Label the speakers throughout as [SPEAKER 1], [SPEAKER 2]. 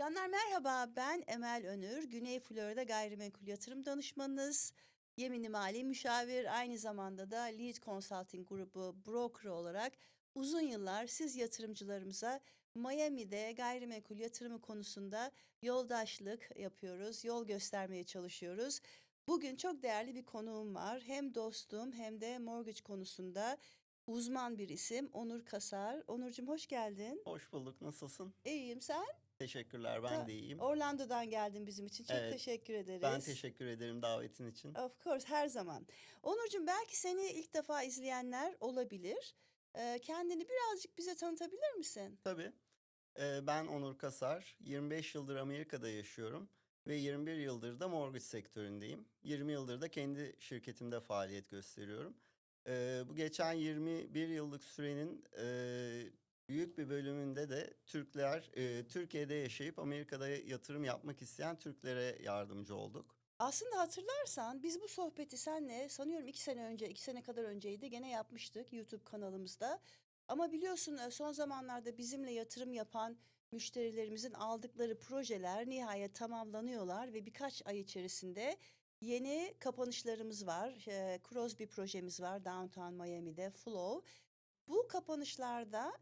[SPEAKER 1] Canlar merhaba, ben Emel Önür, Güney Florida Gayrimenkul Yatırım Danışmanınız, Yeminli Mali Müşavir, aynı zamanda da Lead Consulting Grubu broker olarak uzun yıllar siz yatırımcılarımıza Miami'de gayrimenkul yatırımı konusunda yoldaşlık yapıyoruz, yol göstermeye çalışıyoruz. Bugün çok değerli bir konuğum var. Hem dostum hem de mortgage konusunda uzman bir isim Onur Kasar. Onurcuğum hoş geldin.
[SPEAKER 2] Hoş bulduk. Nasılsın?
[SPEAKER 1] İyiyim sen?
[SPEAKER 2] Teşekkürler. Ben de iyiyim.
[SPEAKER 1] Orlando'dan geldin bizim için. Çok
[SPEAKER 2] Evet,
[SPEAKER 1] teşekkür ederiz.
[SPEAKER 2] Ben teşekkür ederim davetin için.
[SPEAKER 1] Of course her zaman. Onurcuğum belki seni ilk defa izleyenler olabilir. Ee, kendini birazcık bize tanıtabilir misin?
[SPEAKER 2] Tabii. Ee, ben Onur Kasar. 25 yıldır Amerika'da yaşıyorum ve 21 yıldır da mortgage sektöründeyim. 20 yıldır da kendi şirketimde faaliyet gösteriyorum. Ee, bu geçen 21 yıllık sürenin e, büyük bir bölümünde de Türkler, e, Türkiye'de yaşayıp Amerika'da yatırım yapmak isteyen Türklere yardımcı olduk.
[SPEAKER 1] Aslında hatırlarsan biz bu sohbeti senle sanıyorum iki sene önce, iki sene kadar önceydi gene yapmıştık YouTube kanalımızda. Ama biliyorsun e, son zamanlarda bizimle yatırım yapan müşterilerimizin aldıkları projeler nihayet tamamlanıyorlar ve birkaç ay içerisinde yeni kapanışlarımız var. E, Crosby projemiz var Downtown Miami'de Flow. Bu kapanışlarda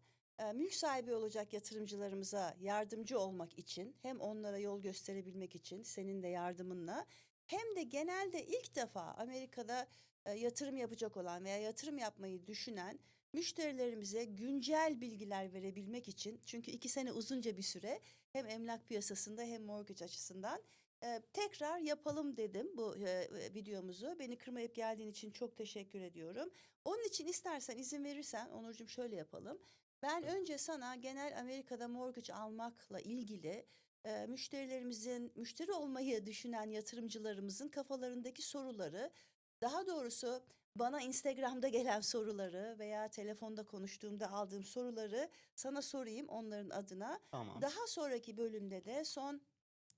[SPEAKER 1] mülk sahibi olacak yatırımcılarımıza yardımcı olmak için hem onlara yol gösterebilmek için senin de yardımınla hem de genelde ilk defa Amerika'da e, yatırım yapacak olan veya yatırım yapmayı düşünen müşterilerimize güncel bilgiler verebilmek için çünkü iki sene uzunca bir süre hem emlak piyasasında hem mortgage açısından e, tekrar yapalım dedim bu e, videomuzu. Beni kırmayıp geldiğin için çok teşekkür ediyorum. Onun için istersen izin verirsen Onurcuğum şöyle yapalım. Ben önce sana genel Amerika'da mortgage almakla ilgili e, müşterilerimizin, müşteri olmayı düşünen yatırımcılarımızın kafalarındaki soruları, daha doğrusu bana Instagram'da gelen soruları veya telefonda konuştuğumda aldığım soruları sana sorayım onların adına.
[SPEAKER 2] Tamam.
[SPEAKER 1] Daha sonraki bölümde de son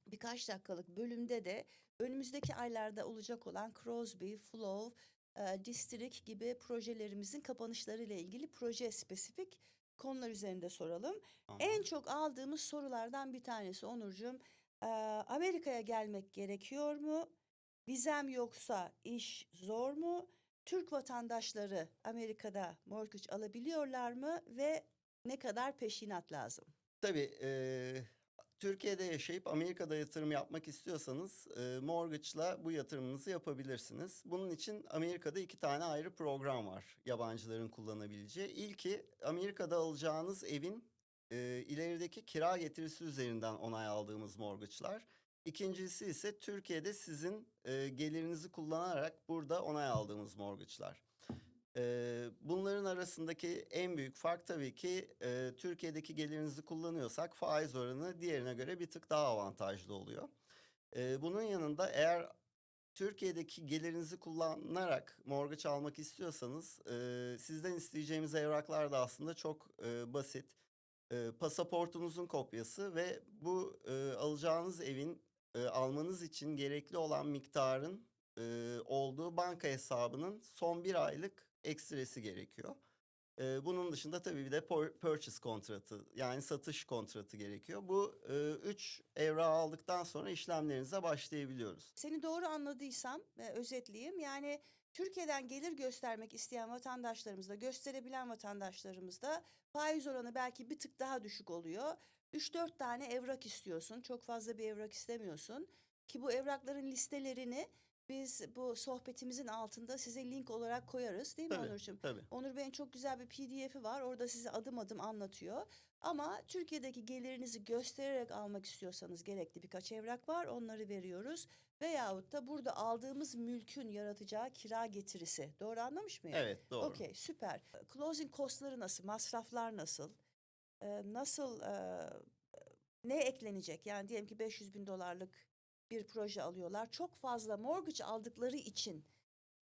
[SPEAKER 1] birkaç dakikalık bölümde de önümüzdeki aylarda olacak olan Crosby, Flow, e, District gibi projelerimizin kapanışlarıyla ilgili proje spesifik konular üzerinde soralım.
[SPEAKER 2] Tamam.
[SPEAKER 1] En çok aldığımız sorulardan bir tanesi Onurcuğum, e, Amerika'ya gelmek gerekiyor mu? Vizem yoksa iş zor mu? Türk vatandaşları Amerika'da mortgage alabiliyorlar mı ve ne kadar peşinat lazım?
[SPEAKER 2] Tabii eee, Türkiye'de yaşayıp Amerika'da yatırım yapmak istiyorsanız eee mortgage'la bu yatırımınızı yapabilirsiniz. Bunun için Amerika'da iki tane ayrı program var yabancıların kullanabileceği. İlki Amerika'da alacağınız evin eee, ilerideki kira getirisi üzerinden onay aldığımız mortgage'lar. İkincisi ise Türkiye'de sizin eee, gelirinizi kullanarak burada onay aldığımız mortgage'lar. Ee, bunların arasındaki en büyük fark tabii ki e, Türkiye'deki gelirinizi kullanıyorsak faiz oranı diğerine göre bir tık daha avantajlı oluyor. Ee, bunun yanında eğer Türkiye'deki gelirinizi kullanarak mortgage almak istiyorsanız e, sizden isteyeceğimiz evraklar da aslında çok e, basit. E, pasaportunuzun kopyası ve bu e, alacağınız evin e, almanız için gerekli olan miktarın e, olduğu banka hesabının son bir aylık ekstresi gerekiyor. Bunun dışında tabii bir de purchase kontratı yani satış kontratı gerekiyor. Bu üç evrağı aldıktan sonra işlemlerinize başlayabiliyoruz.
[SPEAKER 1] Seni doğru anladıysam özetleyeyim. Yani Türkiye'den gelir göstermek isteyen vatandaşlarımızda, gösterebilen vatandaşlarımızda faiz oranı belki bir tık daha düşük oluyor. 3-4 tane evrak istiyorsun. Çok fazla bir evrak istemiyorsun. Ki bu evrakların listelerini biz bu sohbetimizin altında size link olarak koyarız değil mi
[SPEAKER 2] Tabii,
[SPEAKER 1] Onurcuğum?
[SPEAKER 2] tabii.
[SPEAKER 1] Onur Bey'in çok güzel bir PDF'i var. Orada size adım adım anlatıyor. Ama Türkiye'deki gelirinizi göstererek almak istiyorsanız gerekli birkaç evrak var. Onları veriyoruz. Veyahut da burada aldığımız mülkün yaratacağı kira getirisi. Doğru anlamış mıyım?
[SPEAKER 2] Evet doğru.
[SPEAKER 1] Okey süper. Closing cost'ları nasıl? Masraflar nasıl? Ee, nasıl e, ne eklenecek? Yani diyelim ki 500 bin dolarlık bir proje alıyorlar. Çok fazla mortgage aldıkları için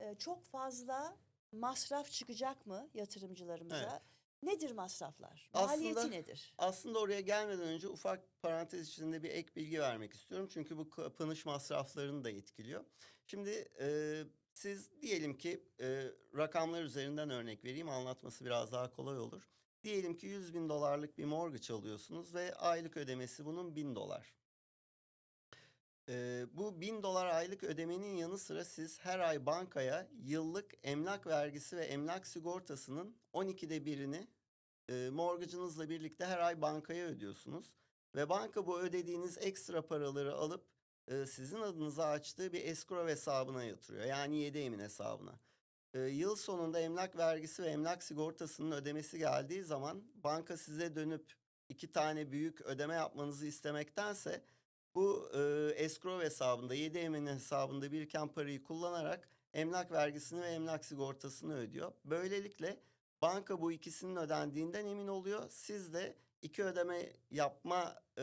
[SPEAKER 1] e, çok fazla masraf çıkacak mı yatırımcılarımıza? Nedir masraflar? Maliyeti
[SPEAKER 2] Aslında-
[SPEAKER 1] nedir?
[SPEAKER 2] Aslında oraya gelmeden önce ufak parantez içinde bir ek bilgi vermek istiyorum. Çünkü bu kapanış masraflarını da etkiliyor. Şimdi e, siz diyelim ki e, rakamlar üzerinden örnek vereyim anlatması biraz daha kolay olur. Diyelim ki 100 bin dolarlık bir mortgage alıyorsunuz ve aylık ödemesi bunun 1000 dolar. Ee, bu 1000 dolar aylık ödemenin yanı sıra siz her ay bankaya yıllık emlak vergisi ve emlak sigortasının 12'de birini e, mortgage'ınızla birlikte her ay bankaya ödüyorsunuz. Ve banka bu ödediğiniz ekstra paraları alıp e, sizin adınıza açtığı bir escrow hesabına yatırıyor. Yani 7 emin hesabına. E, yıl sonunda emlak vergisi ve emlak sigortasının ödemesi geldiği zaman banka size dönüp iki tane büyük ödeme yapmanızı istemektense bu e, escrow hesabında 7 emin hesabında biriken parayı kullanarak emlak vergisini ve emlak sigortasını ödüyor. Böylelikle banka bu ikisinin ödendiğinden emin oluyor. Siz de iki ödeme yapma e,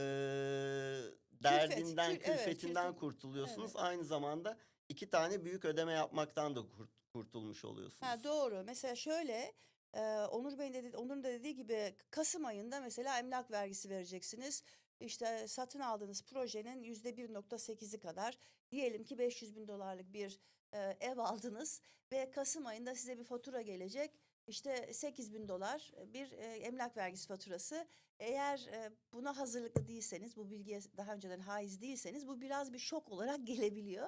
[SPEAKER 2] derdinden,
[SPEAKER 1] kül- evet,
[SPEAKER 2] külfetinden
[SPEAKER 1] külfet-
[SPEAKER 2] kurtuluyorsunuz.
[SPEAKER 1] evet.
[SPEAKER 2] Aynı zamanda iki tane büyük ödeme yapmaktan da kurt- kurtulmuş oluyorsunuz.
[SPEAKER 1] Ha, doğru. Mesela şöyle e, Onur Bey'in dedi, Onur'un da dediği gibi Kasım ayında mesela emlak vergisi vereceksiniz. İşte satın aldığınız projenin yüzde 1.8'i kadar diyelim ki 500 bin dolarlık bir e, ev aldınız ve Kasım ayında size bir fatura gelecek. İşte 8 bin dolar bir e, emlak vergisi faturası. Eğer e, buna hazırlıklı değilseniz, bu bilgiye daha önceden haiz değilseniz bu biraz bir şok olarak gelebiliyor.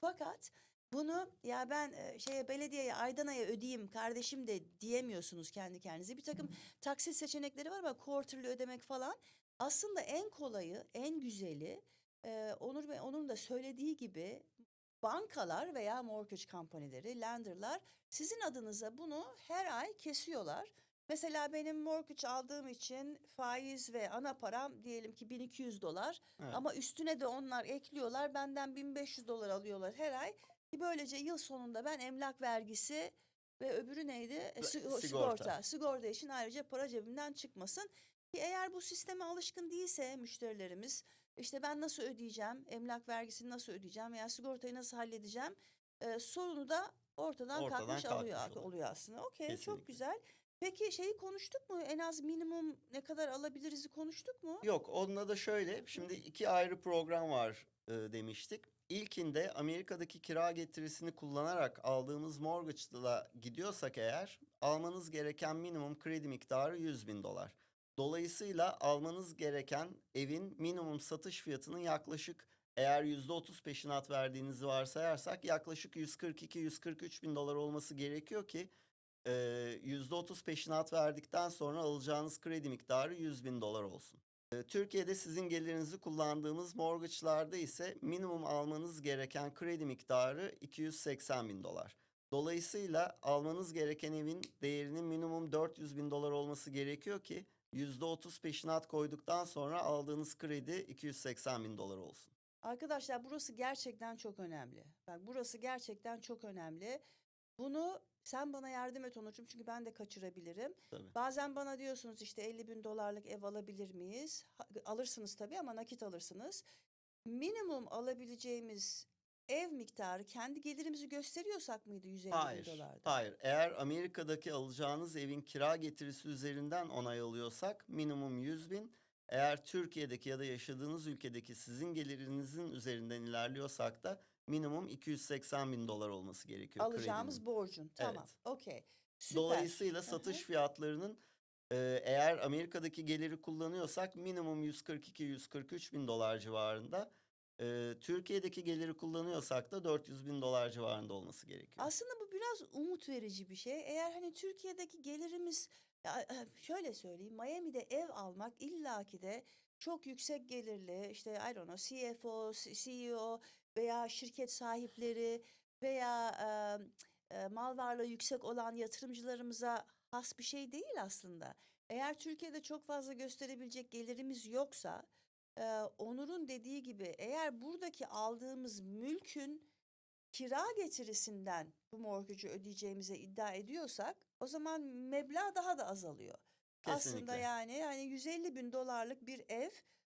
[SPEAKER 1] Fakat bunu ya ben e, şeye belediyeye aydan aya ödeyeyim kardeşim de diyemiyorsunuz kendi kendinize. Bir takım taksit seçenekleri var ama quarterly ödemek falan. Aslında en kolayı, en güzeli e, Onur Bey onun da söylediği gibi bankalar veya mortgage company'leri, lenderlar sizin adınıza bunu her ay kesiyorlar. Mesela benim mortgage aldığım için faiz ve ana param diyelim ki 1200 dolar.
[SPEAKER 2] Evet.
[SPEAKER 1] Ama üstüne de onlar ekliyorlar. Benden 1500 dolar alıyorlar her ay. Böylece yıl sonunda ben emlak vergisi ve öbürü neydi? E,
[SPEAKER 2] sigorta.
[SPEAKER 1] sigorta. Sigorta için ayrıca para cebimden çıkmasın. Eğer bu sisteme alışkın değilse müşterilerimiz işte ben nasıl ödeyeceğim, emlak vergisini nasıl ödeyeceğim veya sigortayı nasıl halledeceğim e, sorunu da ortadan,
[SPEAKER 2] Ortadan
[SPEAKER 1] kalkmış
[SPEAKER 2] kalkmış oluyor.
[SPEAKER 1] oluyor aslında. Okey çok güzel. Peki şeyi konuştuk mu? En az minimum ne kadar alabiliriz'i konuştuk mu?
[SPEAKER 2] Yok, onunla da şöyle. Şimdi iki ayrı program var e, demiştik. İlkinde Amerika'daki kira getirisini kullanarak aldığımız mortgage'la gidiyorsak eğer almanız gereken minimum kredi miktarı 100 bin dolar. Dolayısıyla almanız gereken evin minimum satış fiyatının yaklaşık eğer %30 peşinat verdiğinizi varsayarsak yaklaşık 142-143 bin dolar olması gerekiyor ki e, %30 peşinat verdikten sonra alacağınız kredi miktarı 100 bin dolar olsun. Türkiye'de sizin gelirinizi kullandığımız mortgage'larda ise minimum almanız gereken kredi miktarı 280 bin dolar. Dolayısıyla almanız gereken evin değerinin minimum 400 bin dolar olması gerekiyor ki %30 peşinat koyduktan sonra aldığınız kredi 280 bin dolar olsun.
[SPEAKER 1] Arkadaşlar burası gerçekten çok önemli. Bak burası gerçekten çok önemli. Bunu sen bana yardım et Onurcuğum çünkü ben de kaçırabilirim.
[SPEAKER 2] Tabii.
[SPEAKER 1] Bazen bana diyorsunuz işte 50 bin dolarlık ev alabilir miyiz? Ha- alırsınız tabii ama nakit alırsınız. Minimum alabileceğimiz ev miktarı kendi gelirimizi gösteriyorsak mıydı 150 bin
[SPEAKER 2] Hayır,
[SPEAKER 1] dolarda?
[SPEAKER 2] hayır. Eğer Amerika'daki alacağınız evin kira getirisi üzerinden onay alıyorsak minimum 100 bin. Eğer Türkiye'deki ya da yaşadığınız ülkedeki sizin gelirinizin üzerinden ilerliyorsak da minimum 280 bin dolar olması gerekiyor
[SPEAKER 1] Alacağımız
[SPEAKER 2] kredinin.
[SPEAKER 1] borcun. Tamam.
[SPEAKER 2] Evet.
[SPEAKER 1] Okey.
[SPEAKER 2] Dolayısıyla satış fiyatlarının e, eğer Amerika'daki geliri kullanıyorsak minimum 142-143 bin dolar civarında. E, Türkiye'deki geliri kullanıyorsak da 400 bin dolar civarında olması gerekiyor.
[SPEAKER 1] Aslında bu biraz umut verici bir şey. Eğer hani Türkiye'deki gelirimiz ya, e, şöyle söyleyeyim Miami'de ev almak illaki de çok yüksek gelirli işte I don't know CFO, CEO veya şirket sahipleri veya e, e, mal varlığı yüksek olan yatırımcılarımıza has bir şey değil aslında. Eğer Türkiye'de çok fazla gösterebilecek gelirimiz yoksa e, Onur'un dediği gibi eğer buradaki aldığımız mülkün kira getirisinden bu mortgage'ı ödeyeceğimize iddia ediyorsak o zaman meblağ daha da azalıyor. Aslında
[SPEAKER 2] Kesinlikle.
[SPEAKER 1] yani yani 150 bin dolarlık bir ev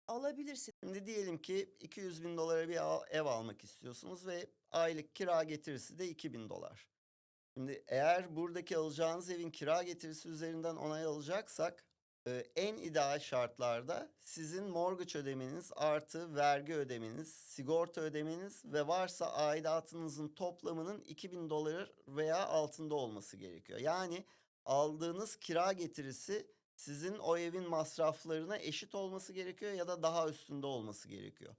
[SPEAKER 1] alabilirsin.
[SPEAKER 2] Şimdi diyelim ki 200 bin dolara bir ev almak istiyorsunuz ve aylık kira getirisi de 2000 dolar. Şimdi eğer buradaki alacağınız evin kira getirisi üzerinden onay alacaksak en ideal şartlarda sizin mortgage ödemeniz artı vergi ödemeniz, sigorta ödemeniz ve varsa aidatınızın toplamının 2000 dolar veya altında olması gerekiyor. Yani aldığınız kira getirisi sizin o evin masraflarına eşit olması gerekiyor ya da daha üstünde olması gerekiyor.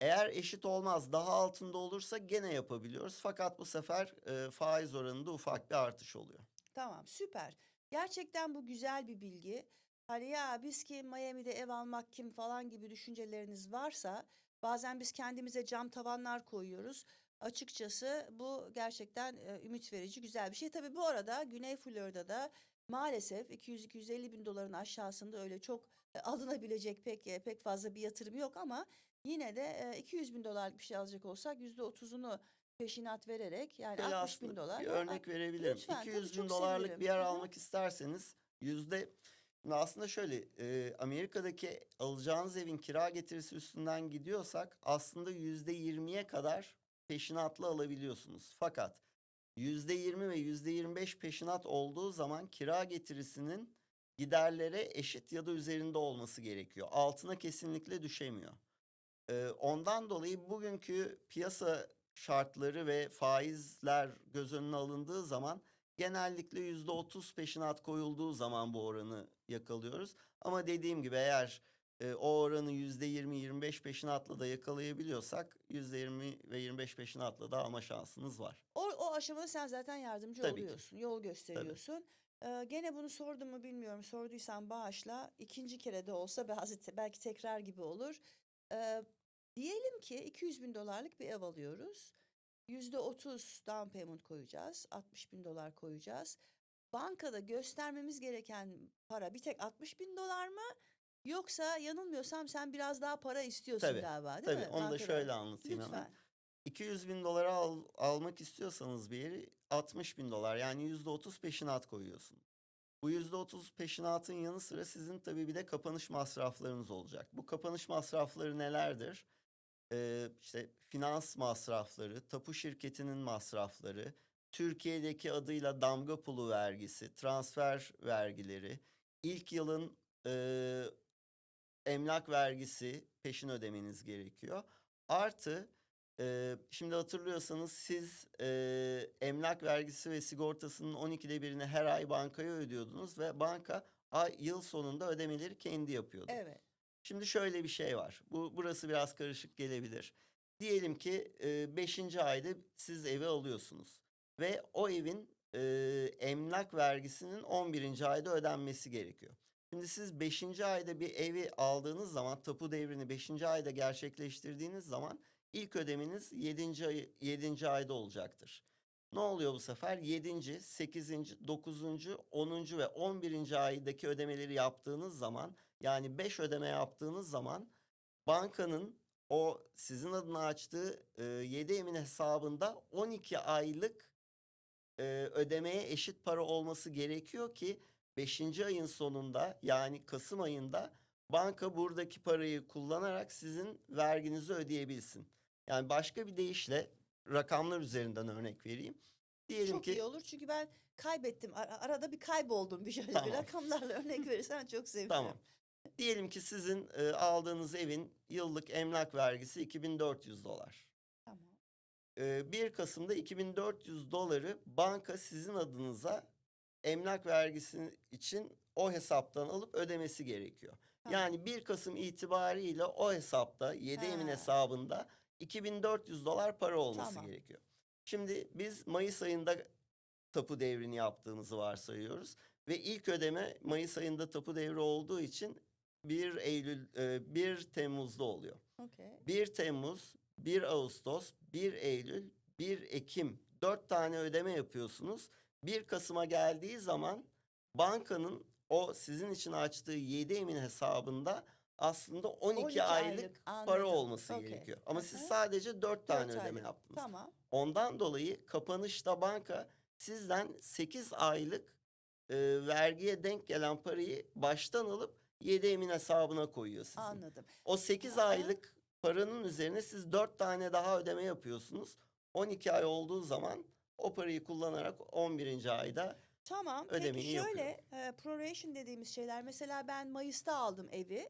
[SPEAKER 2] Eğer eşit olmaz, daha altında olursa gene yapabiliyoruz. Fakat bu sefer e, faiz oranında ufak bir artış oluyor.
[SPEAKER 1] Tamam süper. Gerçekten bu güzel bir bilgi. Hani ya biz ki Miami'de ev almak kim falan gibi düşünceleriniz varsa bazen biz kendimize cam tavanlar koyuyoruz. Açıkçası bu gerçekten e, ümit verici güzel bir şey. Tabii bu arada Güney Florida'da maalesef 200-250 bin doların aşağısında öyle çok e, alınabilecek pek e, pek fazla bir yatırım yok ama yine de e, 200 bin dolarlık bir şey alacak olsak %30'unu peşinat vererek yani
[SPEAKER 2] Böyle
[SPEAKER 1] 60 bin dolar.
[SPEAKER 2] bir örnek verebilirim.
[SPEAKER 1] lütfen, tabii
[SPEAKER 2] 200 bin dolarlık
[SPEAKER 1] sevinirim.
[SPEAKER 2] bir yer almak isterseniz yüzde aslında şöyle e, Amerika'daki alacağınız evin kira getirisi üstünden gidiyorsak aslında yüzde yirmiye kadar peşinatlı alabiliyorsunuz. Fakat yüzde yirmi ve yüzde yirmi beş peşinat olduğu zaman kira getirisinin giderlere eşit ya da üzerinde olması gerekiyor. Altına kesinlikle düşemiyor. Ee, ondan dolayı bugünkü piyasa şartları ve faizler göz önüne alındığı zaman genellikle yüzde otuz peşinat koyulduğu zaman bu oranı yakalıyoruz. Ama dediğim gibi eğer e, o oranı yüzde yirmi yirmi beş peşinatla da yakalayabiliyorsak yüzde yirmi ve yirmi beş peşinatla da alma şansınız var.
[SPEAKER 1] O, o aşamada sen zaten yardımcı
[SPEAKER 2] Tabii ki.
[SPEAKER 1] oluyorsun, yol gösteriyorsun. Ee, gene bunu sordum mu bilmiyorum. Sorduysam bağışla. İkinci kere de olsa bazı te- belki tekrar gibi olur. Ee, diyelim ki 200 bin dolarlık bir ev alıyoruz. Yüzde 30 down payment koyacağız. 60 bin dolar koyacağız. Bankada göstermemiz gereken para bir tek 60 bin dolar mı? Yoksa yanılmıyorsam sen biraz daha para istiyorsun
[SPEAKER 2] Tabii,
[SPEAKER 1] galiba değil
[SPEAKER 2] Tabii
[SPEAKER 1] mi?
[SPEAKER 2] onu da
[SPEAKER 1] Bankada.
[SPEAKER 2] şöyle anlatayım hemen.
[SPEAKER 1] Lütfen.
[SPEAKER 2] 200 bin dolara al- almak istiyorsanız bir yeri 60 bin dolar yani yüzde 30 peşinat koyuyorsunuz. Bu yüzde 30 peşinatın yanı sıra sizin tabii bir de kapanış masraflarınız olacak. Bu kapanış masrafları nelerdir? Ee, işte finans masrafları, tapu şirketinin masrafları, Türkiye'deki adıyla damga pulu vergisi, transfer vergileri, ilk yılın e, emlak vergisi peşin ödemeniz gerekiyor. Artı e, şimdi hatırlıyorsanız siz e, emlak vergisi ve sigortasının 12'de birini her ay bankaya ödüyordunuz ve banka ay yıl sonunda ödemeleri kendi yapıyordu.
[SPEAKER 1] Evet.
[SPEAKER 2] Şimdi şöyle bir şey var. Bu burası biraz karışık gelebilir. Diyelim ki 5. ayda siz evi alıyorsunuz ve o evin e, emlak vergisinin 11. ayda ödenmesi gerekiyor. Şimdi siz 5. ayda bir evi aldığınız zaman tapu devrini 5. ayda gerçekleştirdiğiniz zaman ilk ödemeniz 7. ay 7. ayda olacaktır. Ne oluyor bu sefer? 7. 8. 9. 10. ve 11. aydaki ödemeleri yaptığınız zaman yani 5 ödeme yaptığınız zaman bankanın o sizin adına açtığı e, 7 emin hesabında 12 aylık e, ödemeye eşit para olması gerekiyor ki 5. ayın sonunda yani Kasım ayında banka buradaki parayı kullanarak sizin verginizi ödeyebilsin. Yani başka bir deyişle rakamlar üzerinden örnek vereyim. Diyelim
[SPEAKER 1] Çok
[SPEAKER 2] ki
[SPEAKER 1] iyi olur çünkü ben kaybettim. Ara- arada bir kayboldum bir şöyle bir
[SPEAKER 2] Tamam.
[SPEAKER 1] rakamlarla örnek verirsen çok sevinirim.
[SPEAKER 2] Tamam. Diyelim ki sizin e, aldığınız evin yıllık emlak vergisi 2400 dolar.
[SPEAKER 1] Tamam.
[SPEAKER 2] E, 1 Kasım'da 2400 doları banka sizin adınıza emlak vergisi için o hesaptan alıp ödemesi gerekiyor.
[SPEAKER 1] Tamam.
[SPEAKER 2] Yani 1 Kasım itibariyle o hesapta 7 emin
[SPEAKER 1] Ha.
[SPEAKER 2] hesabında 2400 dolar para olması
[SPEAKER 1] Tamam.
[SPEAKER 2] gerekiyor. Şimdi biz Mayıs ayında tapu devrini yaptığımızı varsayıyoruz ve ilk ödeme Mayıs ayında tapu devri olduğu için 1 Eylül e, 1 Temmuz'da oluyor.
[SPEAKER 1] Okey.
[SPEAKER 2] 1 Temmuz, 1 Ağustos, 1 Eylül, 1 Ekim 4 tane ödeme yapıyorsunuz. 1 Kasım'a geldiği zaman bankanın o sizin için açtığı 7 emin hesabında aslında 12,
[SPEAKER 1] 12
[SPEAKER 2] aylık,
[SPEAKER 1] aylık,
[SPEAKER 2] para olması
[SPEAKER 1] Okey.
[SPEAKER 2] gerekiyor. Ama siz
[SPEAKER 1] Aha.
[SPEAKER 2] sadece 4 tane
[SPEAKER 1] Dört
[SPEAKER 2] ödeme
[SPEAKER 1] aylık.
[SPEAKER 2] yaptınız.
[SPEAKER 1] Tamam.
[SPEAKER 2] Ondan dolayı kapanışta banka sizden 8 aylık e, vergiye denk gelen parayı baştan alıp 7 emin hesabına koyuyor sizin.
[SPEAKER 1] Anladım.
[SPEAKER 2] O 8
[SPEAKER 1] Aha.
[SPEAKER 2] aylık paranın üzerine siz 4 tane daha ödeme yapıyorsunuz. 12 ay olduğu zaman o parayı kullanarak 11. ayda
[SPEAKER 1] Tamam.
[SPEAKER 2] Ödemeyi
[SPEAKER 1] Peki şöyle
[SPEAKER 2] yapıyorum.
[SPEAKER 1] e, proration dediğimiz şeyler mesela ben Mayıs'ta aldım evi.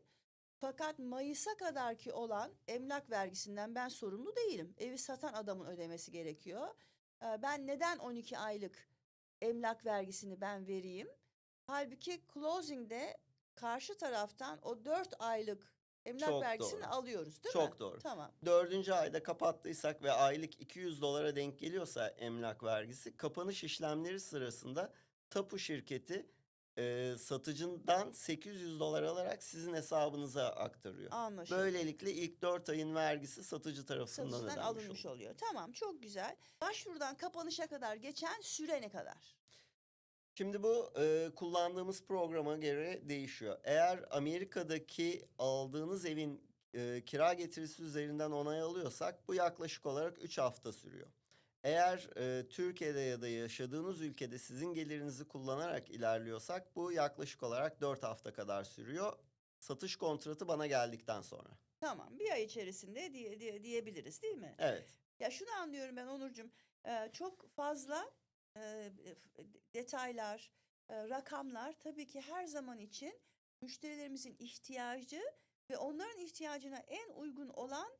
[SPEAKER 1] Fakat Mayıs'a kadar ki olan emlak vergisinden ben sorumlu değilim. Evi satan adamın ödemesi gerekiyor. E, ben neden 12 aylık emlak vergisini ben vereyim? Halbuki closing'de karşı taraftan o 4 aylık emlak
[SPEAKER 2] Çok
[SPEAKER 1] vergisini
[SPEAKER 2] doğru.
[SPEAKER 1] alıyoruz değil mi?
[SPEAKER 2] Çok doğru.
[SPEAKER 1] Tamam.
[SPEAKER 2] Dördüncü ayda kapattıysak ve aylık 200 dolara denk geliyorsa emlak vergisi kapanış işlemleri sırasında tapu şirketi e, satıcından 800 dolar alarak sizin hesabınıza aktarıyor.
[SPEAKER 1] Anlaşıldı.
[SPEAKER 2] Böylelikle ilk 4 ayın vergisi satıcı tarafından
[SPEAKER 1] Satıcıdan
[SPEAKER 2] ödenmiş
[SPEAKER 1] alınmış
[SPEAKER 2] oluyor.
[SPEAKER 1] oluyor. Tamam çok güzel. Başvurudan kapanışa kadar geçen süre ne kadar?
[SPEAKER 2] Şimdi bu e, kullandığımız programa göre değişiyor. Eğer Amerika'daki aldığınız evin e, kira getirisi üzerinden onay alıyorsak bu yaklaşık olarak 3 hafta sürüyor. Eğer e, Türkiye'de ya da yaşadığınız ülkede sizin gelirinizi kullanarak ilerliyorsak bu yaklaşık olarak 4 hafta kadar sürüyor. Satış kontratı bana geldikten sonra.
[SPEAKER 1] Tamam bir ay içerisinde diye, diye, diyebiliriz değil mi?
[SPEAKER 2] Evet.
[SPEAKER 1] Ya şunu anlıyorum ben Onurcuğum. Ee, çok fazla e, detaylar, e, rakamlar tabii ki her zaman için müşterilerimizin ihtiyacı ve onların ihtiyacına en uygun olan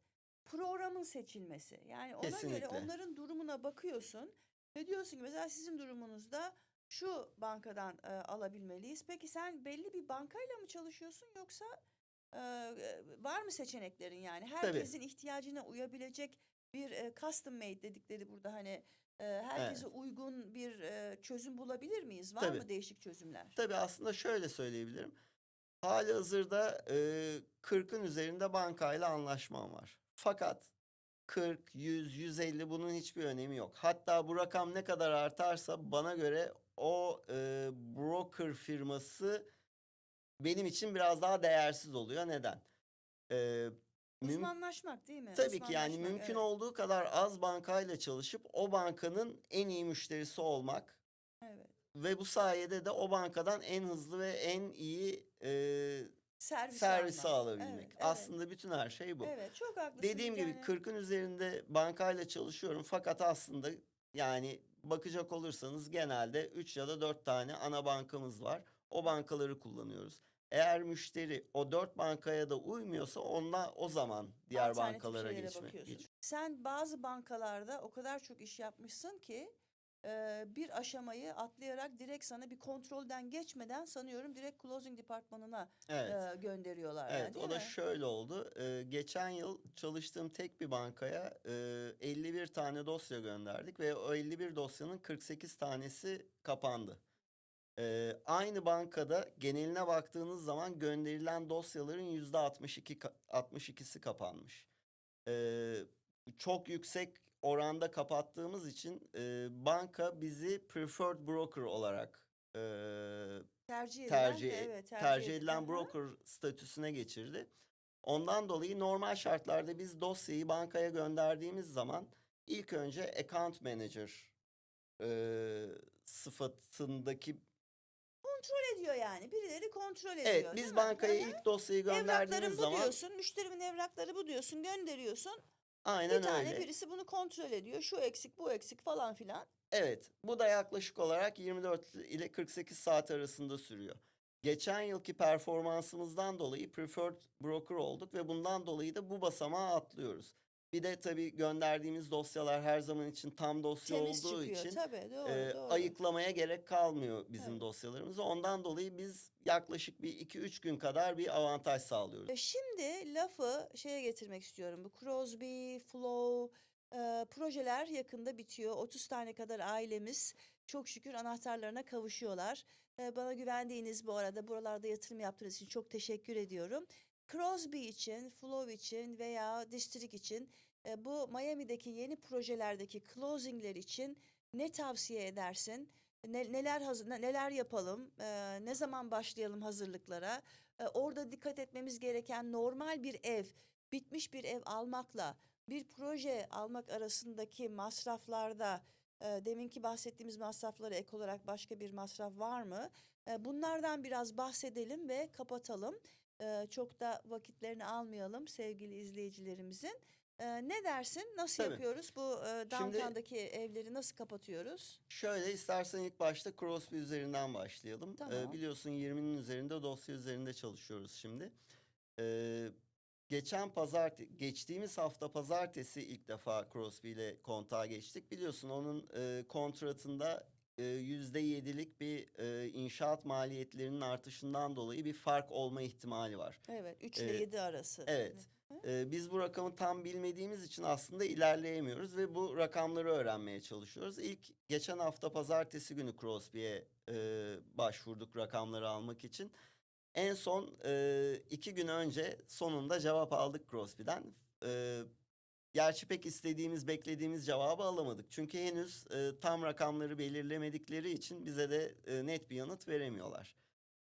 [SPEAKER 1] programın seçilmesi. Yani ona göre
[SPEAKER 2] Kesinlikle.
[SPEAKER 1] onların durumuna bakıyorsun ve diyorsun ki mesela sizin durumunuzda şu bankadan e, alabilmeliyiz. Peki sen belli bir bankayla mı çalışıyorsun yoksa e, var mı seçeneklerin yani herkesin ihtiyacına uyabilecek bir e, custom made dedikleri burada hani e, herkese uygun bir e, çözüm bulabilir miyiz? Var
[SPEAKER 2] Tabii.
[SPEAKER 1] mı değişik çözümler?
[SPEAKER 2] Tabii aslında şöyle söyleyebilirim. Hali hazırda e, 40'ın üzerinde bankayla anlaşmam var. Fakat 40, 100, 150 bunun hiçbir önemi yok. Hatta bu rakam ne kadar artarsa bana göre o e, broker firması benim için biraz daha değersiz oluyor. Neden? E,
[SPEAKER 1] Uzmanlaşmak değil mi?
[SPEAKER 2] Tabii ki yani mümkün
[SPEAKER 1] evet.
[SPEAKER 2] olduğu kadar az bankayla çalışıp o bankanın en iyi müşterisi olmak
[SPEAKER 1] Evet.
[SPEAKER 2] ve bu sayede de o bankadan en hızlı ve en iyi e,
[SPEAKER 1] Servis
[SPEAKER 2] servisi
[SPEAKER 1] almak.
[SPEAKER 2] alabilmek.
[SPEAKER 1] Evet, evet.
[SPEAKER 2] Aslında bütün her şey bu.
[SPEAKER 1] Evet çok haklısın.
[SPEAKER 2] Dediğim gibi
[SPEAKER 1] yani.
[SPEAKER 2] 40'ın üzerinde bankayla çalışıyorum fakat aslında yani bakacak olursanız genelde 3 ya da 4 tane ana bankamız var. O bankaları kullanıyoruz. Eğer müşteri o 4 bankaya da uymuyorsa onunla o zaman diğer
[SPEAKER 1] Alternatif
[SPEAKER 2] bankalara
[SPEAKER 1] şeylere
[SPEAKER 2] geçmek.
[SPEAKER 1] bakıyorsun.
[SPEAKER 2] geç-
[SPEAKER 1] Sen bazı bankalarda o kadar çok iş yapmışsın ki e, bir aşamayı atlayarak direkt sana bir kontrolden geçmeden sanıyorum direkt closing departmanına
[SPEAKER 2] Evet.
[SPEAKER 1] e, gönderiyorlar.
[SPEAKER 2] Evet
[SPEAKER 1] yani, değil
[SPEAKER 2] o da
[SPEAKER 1] mi?
[SPEAKER 2] şöyle oldu. Ee, geçen yıl çalıştığım tek bir bankaya e, 51 tane dosya gönderdik ve o 51 dosyanın 48 tanesi kapandı. Ee, aynı bankada geneline baktığınız zaman gönderilen dosyaların yüzde 62 ka- 62'si kapanmış. Ee, çok yüksek oranda kapattığımız için e, banka bizi preferred broker olarak e,
[SPEAKER 1] tercih edilen,
[SPEAKER 2] tercih
[SPEAKER 1] evet,
[SPEAKER 2] tercih, edilen
[SPEAKER 1] Aha.
[SPEAKER 2] broker statüsüne geçirdi. Ondan dolayı normal şartlarda biz dosyayı bankaya gönderdiğimiz zaman ilk önce account manager e, sıfatındaki
[SPEAKER 1] kontrol ediyor yani. Birileri kontrol ediyor.
[SPEAKER 2] evet biz
[SPEAKER 1] mi?
[SPEAKER 2] bankaya
[SPEAKER 1] Aha.
[SPEAKER 2] ilk dosyayı
[SPEAKER 1] Evraklarım
[SPEAKER 2] gönderdiğimiz
[SPEAKER 1] bu
[SPEAKER 2] zaman
[SPEAKER 1] diyorsun. Müşterimin evrakları bu diyorsun. Gönderiyorsun.
[SPEAKER 2] aynen
[SPEAKER 1] bir tane
[SPEAKER 2] öyle.
[SPEAKER 1] birisi bunu kontrol ediyor. Şu eksik bu eksik falan filan.
[SPEAKER 2] Evet, bu da yaklaşık olarak 24 ile 48 saat arasında sürüyor. Geçen yılki performansımızdan dolayı preferred broker olduk ve bundan dolayı da bu basamağı atlıyoruz. Bir de tabii gönderdiğimiz dosyalar her zaman için tam dosya
[SPEAKER 1] Temiz
[SPEAKER 2] olduğu
[SPEAKER 1] çıkıyor.
[SPEAKER 2] için
[SPEAKER 1] Tabii doğru
[SPEAKER 2] e,
[SPEAKER 1] doğru.
[SPEAKER 2] ayıklamaya gerek kalmıyor bizim
[SPEAKER 1] Evet.
[SPEAKER 2] dosyalarımızı. Ondan dolayı biz yaklaşık bir 2-3 gün kadar bir avantaj sağlıyoruz.
[SPEAKER 1] E, Şimdi lafı şeye getirmek istiyorum. Bu Crosby, Flow e, projeler yakında bitiyor. 30 tane kadar ailemiz çok şükür anahtarlarına kavuşuyorlar. E, bana güvendiğiniz bu arada buralarda yatırım yaptığınız için çok teşekkür ediyorum. Crosby için, Flow için veya District için e, bu Miami'deki yeni projelerdeki closingler için ne tavsiye edersin? Ne- neler hazır, ne- neler yapalım? E, ne zaman başlayalım hazırlıklara? E, orada dikkat etmemiz gereken normal bir ev, bitmiş bir ev almakla bir proje almak arasındaki masraflarda e, deminki bahsettiğimiz masraflara ek olarak başka bir masraf var mı? E, bunlardan biraz bahsedelim ve kapatalım. E, çok da vakitlerini almayalım sevgili izleyicilerimizin. E, ne dersin? Nasıl
[SPEAKER 2] Tabii.
[SPEAKER 1] yapıyoruz bu e, downtown'daki evleri nasıl kapatıyoruz?
[SPEAKER 2] Şöyle istersen ilk başta Crosby üzerinden başlayalım.
[SPEAKER 1] Tamam.
[SPEAKER 2] biliyorsun 20'nin üzerinde dosya üzerinde çalışıyoruz şimdi. Geçen pazartesi, geçtiğimiz hafta pazartesi ilk defa Crosby ile kontağa geçtik. Biliyorsun onun e, kontratında e, %7'lik bir e, inşaat maliyetlerinin artışından dolayı bir fark olma ihtimali var.
[SPEAKER 1] Evet 3
[SPEAKER 2] Ee,
[SPEAKER 1] ile 7 arası.
[SPEAKER 2] Evet. E, biz bu rakamı tam bilmediğimiz için aslında ilerleyemiyoruz ve bu rakamları öğrenmeye çalışıyoruz. İlk geçen hafta pazartesi günü Crosby'ye e, başvurduk rakamları almak için. En son e, iki gün önce sonunda cevap aldık Crosby'den. E, gerçi pek istediğimiz, beklediğimiz cevabı alamadık. Çünkü henüz e, tam rakamları belirlemedikleri için bize de e, net bir yanıt veremiyorlar.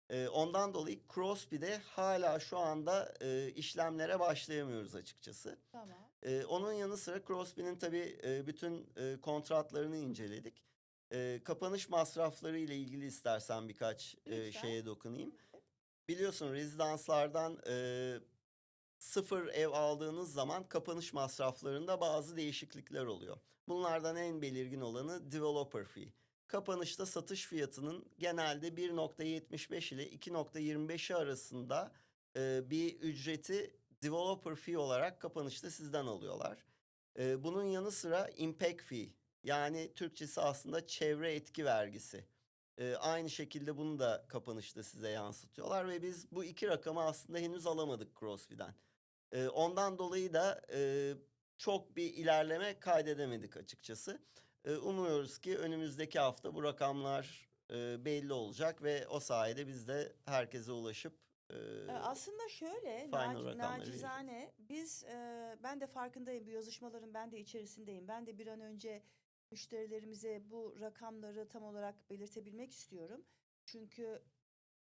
[SPEAKER 2] E, ondan dolayı Crosby'de hala şu anda e, işlemlere başlayamıyoruz açıkçası.
[SPEAKER 1] Tamam.
[SPEAKER 2] E, onun yanı sıra Crosby'nin tabii e, bütün e, kontratlarını inceledik. E, kapanış masrafları ile ilgili istersen birkaç e, şeye dokunayım. Biliyorsun rezidanslardan e, sıfır ev aldığınız zaman kapanış masraflarında bazı değişiklikler oluyor. Bunlardan en belirgin olanı developer fee. Kapanışta satış fiyatının genelde 1.75 ile 2.25'i arasında e, bir ücreti developer fee olarak kapanışta sizden alıyorlar. E, bunun yanı sıra impact fee yani Türkçesi aslında çevre etki vergisi. E, aynı şekilde bunu da kapanışta size yansıtıyorlar ve biz bu iki rakamı aslında henüz alamadık Crosby'den. E, ondan dolayı da e, çok bir ilerleme kaydedemedik açıkçası. E, umuyoruz ki önümüzdeki hafta bu rakamlar e, belli olacak ve o sayede biz de herkese ulaşıp
[SPEAKER 1] Ee, Aslında şöyle
[SPEAKER 2] final
[SPEAKER 1] nac-
[SPEAKER 2] rakamları
[SPEAKER 1] nacizane biz e, ben de farkındayım bu yazışmaların ben de içerisindeyim. Ben de bir an önce müşterilerimize bu rakamları tam olarak belirtebilmek istiyorum. Çünkü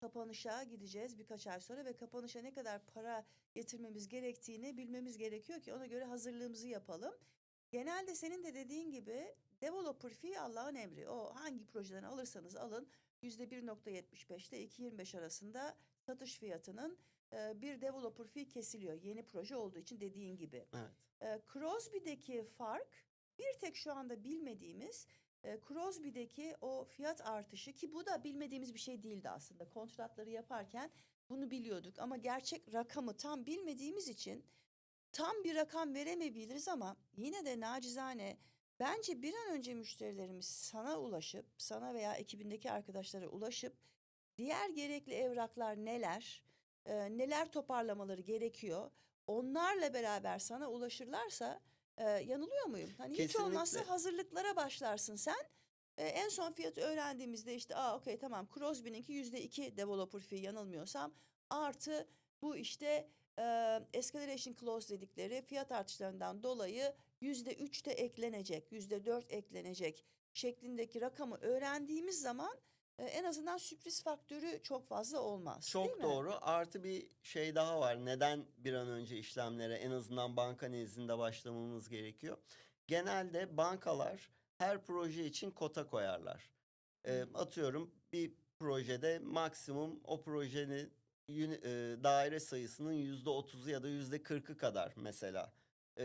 [SPEAKER 1] kapanışa gideceğiz birkaç ay sonra ve kapanışa ne kadar para getirmemiz gerektiğini bilmemiz gerekiyor ki ona göre hazırlığımızı yapalım. Genelde senin de dediğin gibi developer fee Allah'ın emri. O hangi projeden alırsanız alın %1.75 ile 2.25 arasında satış fiyatının e, bir developer fee kesiliyor. Yeni proje olduğu için dediğin gibi.
[SPEAKER 2] evet.
[SPEAKER 1] E, Crosby'deki fark bir tek şu anda bilmediğimiz e, Crosby'deki o fiyat artışı ki bu da bilmediğimiz bir şey değildi aslında. Kontratları yaparken bunu biliyorduk ama gerçek rakamı tam bilmediğimiz için tam bir rakam veremeyebiliriz ama yine de nacizane bence bir an önce müşterilerimiz sana ulaşıp sana veya ekibindeki arkadaşlara ulaşıp diğer gerekli evraklar neler, e, neler toparlamaları gerekiyor onlarla beraber sana ulaşırlarsa e, yanılıyor muyum? Hani hiç
[SPEAKER 2] Kesinlikle.
[SPEAKER 1] olmazsa hazırlıklara başlarsın sen. E, en son fiyatı öğrendiğimizde işte aa okey tamam Crosby'ninki yüzde iki developer fee yanılmıyorsam artı bu işte e, escalation clause dedikleri fiyat artışlarından dolayı yüzde üç de eklenecek, yüzde dört eklenecek şeklindeki rakamı öğrendiğimiz zaman en azından sürpriz faktörü çok fazla olmaz. değil
[SPEAKER 2] Çok doğru. Artı bir şey daha var. Neden bir an önce işlemlere en azından banka nezdinde başlamamız gerekiyor? Genelde bankalar her proje için kota koyarlar. Ee,
[SPEAKER 1] Hmm.
[SPEAKER 2] atıyorum bir projede maksimum o projenin e, daire sayısının yüzde otuzu ya da yüzde kırkı kadar mesela e,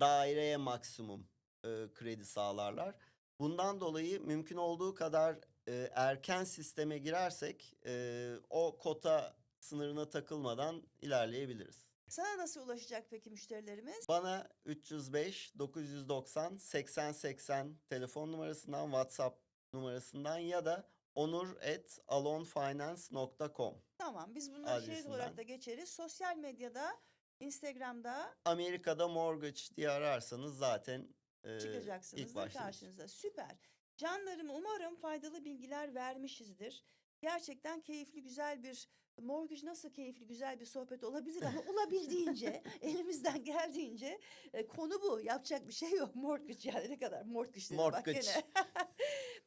[SPEAKER 2] daireye maksimum e, kredi sağlarlar. Bundan dolayı mümkün olduğu kadar e, erken sisteme girersek e, o kota sınırına takılmadan ilerleyebiliriz.
[SPEAKER 1] Sana nasıl ulaşacak peki müşterilerimiz?
[SPEAKER 2] Bana 305 990 80 80 telefon numarasından WhatsApp numarasından ya da onur@alonfinance.com
[SPEAKER 1] Tamam biz bunları
[SPEAKER 2] Adresinden.
[SPEAKER 1] olarak da geçeriz. Sosyal medyada, Instagram'da
[SPEAKER 2] Amerika'da mortgage diye ararsanız zaten e,
[SPEAKER 1] çıkacaksınız
[SPEAKER 2] ilk
[SPEAKER 1] da karşınıza. Süper. Canlarım umarım faydalı bilgiler vermişizdir. Gerçekten keyifli güzel bir mortgage nasıl keyifli güzel bir sohbet olabilir ama olabildiğince elimizden geldiğince e, konu bu. Yapacak bir şey yok. Mortgage yani ne kadar mortgage bak
[SPEAKER 2] Mortgage.
[SPEAKER 1] gene.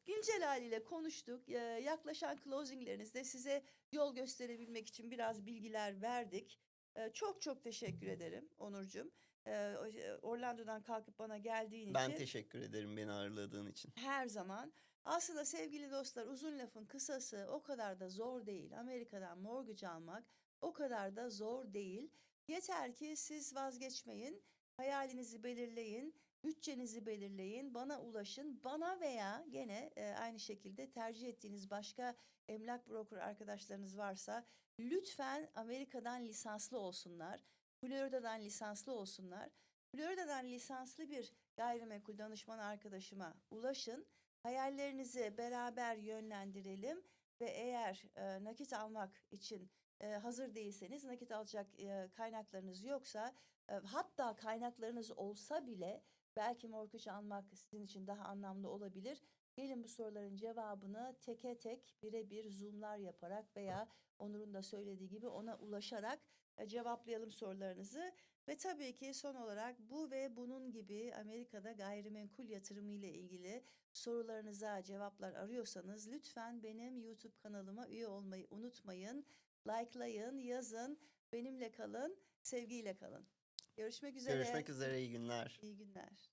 [SPEAKER 1] Güncel haliyle konuştuk. Ee, yaklaşan closinglerinizde size yol gösterebilmek için biraz bilgiler verdik. Ee, çok çok teşekkür ederim Onurcuğum. Ee, Orlando'dan kalkıp bana geldiğin
[SPEAKER 2] Ben
[SPEAKER 1] için
[SPEAKER 2] teşekkür ederim beni ağırladığın için.
[SPEAKER 1] her zaman. Aslında sevgili dostlar uzun lafın kısası o kadar da zor değil. Amerika'dan mortgage almak o kadar da zor değil. Yeter ki siz vazgeçmeyin, hayalinizi belirleyin, bütçenizi belirleyin, bana ulaşın. Bana veya gene e, aynı şekilde tercih ettiğiniz başka emlak broker arkadaşlarınız varsa lütfen Amerika'dan lisanslı olsunlar. Florida'dan lisanslı olsunlar. Florida'dan lisanslı bir gayrimenkul danışman arkadaşıma ulaşın. hayallerinizi beraber yönlendirelim ve eğer e, nakit almak için e, hazır değilseniz, nakit alacak e, kaynaklarınız yoksa, e, hatta kaynaklarınız olsa bile belki mortgage almak sizin için daha anlamlı olabilir. Gelin bu soruların cevabını teke tek birebir zoomlar yaparak veya Onur'un da söylediği gibi ona ulaşarak cevaplayalım sorularınızı. Ve tabii ki son olarak bu ve bunun gibi Amerika'da gayrimenkul yatırımı ile ilgili sorularınıza cevaplar arıyorsanız lütfen benim YouTube kanalıma üye olmayı unutmayın. Likelayın, yazın, benimle kalın, sevgiyle kalın. Görüşmek üzere.
[SPEAKER 2] Görüşmek üzere iyi günler.
[SPEAKER 1] İyi günler.